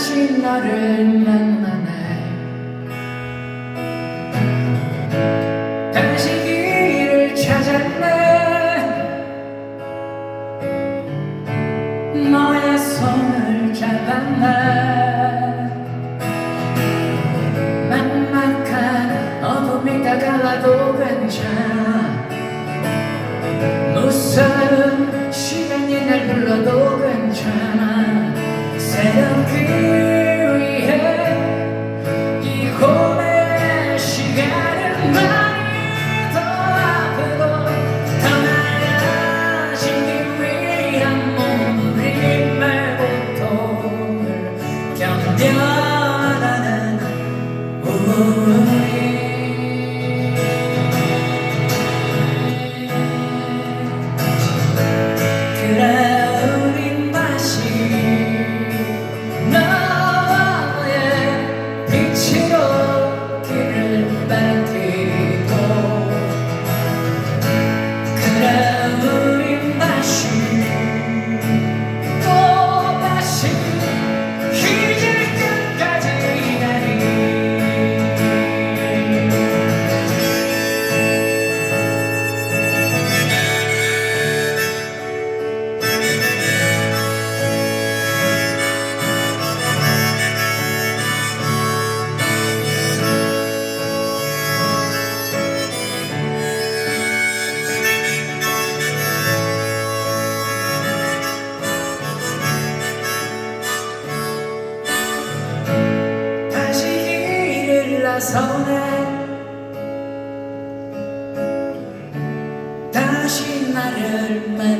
다시 너를 만나네. 당신 길을 찾았네. 너의 손을 잡았네. 만만한 어둠이 다가와도 괜찮아. 무서운 손에 다시 나를 만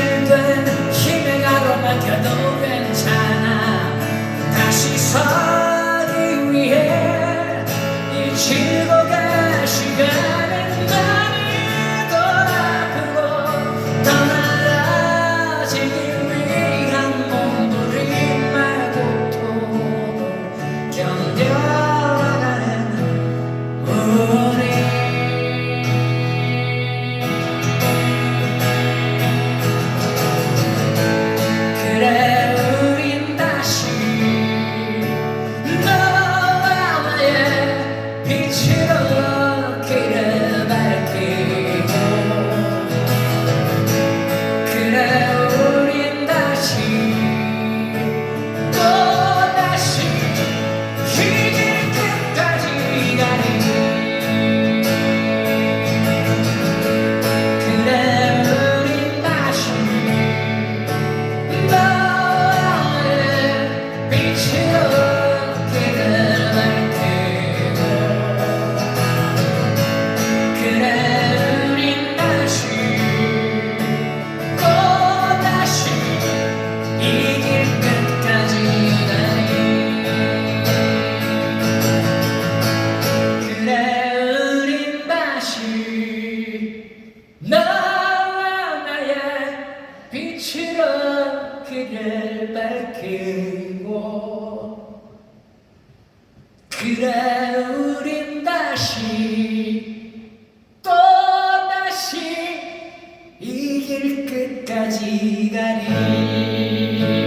るで姫がの中の 길을 밝히고 그래 우린 다시 또 다시 이 길 끝까지 가리.